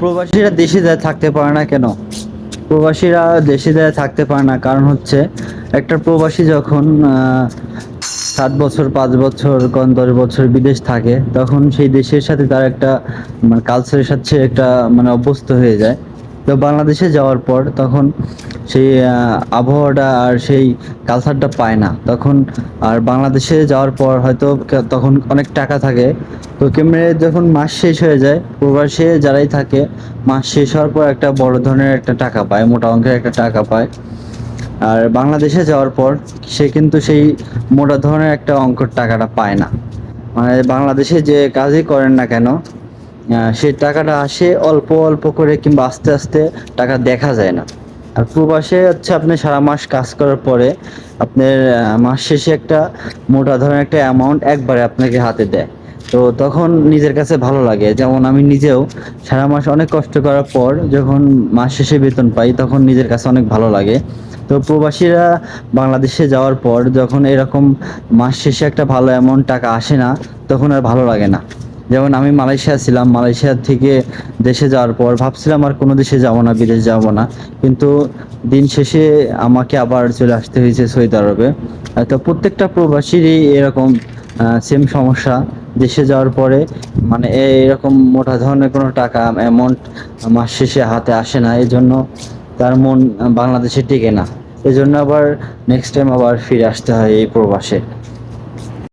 প্রবাসীরা দেশে যায় থাকতে পারে না কেন? প্রবাসীরা দেশে যায় থাকতে পারে না। কারণ হচ্ছে, একটা প্রবাসী যখন সাত বছর, পাঁচ বছর, কোন দশ বছর বিদেশ থাকে, তখন সেই দেশের সাথে তার একটা মানে কালচারের সাথে একটা মানে অভ্যস্ত হয়ে যায়। তো বাংলাদেশে যাওয়ার পর তখন সেই আবহাওয়াটা আর সেই কালচারটা পায় না। তখন আর বাংলাদেশে যাওয়ার পর হয়তো তখন অনেক টাকা থাকে। তো কেমনে যখন মাস শেষ হয়ে যায়, প্রবাসে যারাই থাকে, মাস শেষ হওয়ার পর একটা বড় ধরনের একটা টাকা পায়, মোটা অঙ্কের একটা টাকা পায়। আর বাংলাদেশে যাওয়ার পর সে কিন্তু সেই মোটা ধরনের একটা অঙ্কের টাকাটা পায় না। মানে বাংলাদেশে যে কাজই করেন না কেন সেই টাকাটা আসে অল্প অল্প করে কিংবা আস্তে আস্তে টাকা দেখা যায় না। আর প্রবাসে হচ্ছে আপনি সারা মাস কাজ করার পরে আপনার মাস শেষে একটা মোটা ধরনের একটা অ্যামাউন্ট একবারে আপনাকে হাতে দেয়। তো তখন নিজের কাছে ভালো লাগে। যেমন আমি নিজেও সারা মাস অনেক কষ্ট করার পর যখন মাস শেষে বেতন পাই, তখন নিজের কাছে অনেক ভালো লাগে। তো প্রবাসীরা বাংলাদেশে যাওয়ার পর যখন এরকম মাস শেষে একটা ভালো অ্যামাউন্ট টাকা আসে না, তখন আর ভালো লাগে না। যেমন আমি মালয়েশিয়া ছিলাম, মালয়েশিয়া থেকে দেশে যাওয়ার পর ভাবছিলাম আর কোনো দেশে যাব না, বিদেশ যাব না। কিন্তু দিন শেষে আমাকে আবার চলে আসতে হয়েছে সৌদি আরবে। তো প্রত্যেকটা প্রবাসীরই এরকম সেম সমস্যা। দেশে যাওয়ার পরে মানে এরকম মোটা ধরনের কোনো টাকা অ্যামাউন্ট মাস শেষে হাতে আসে না এই জন্য তার মন বাংলাদেশে টিকে না। এই জন্য আবার নেক্সট টাইম আবার ফিরে আসতে হয় এই প্রবাসে।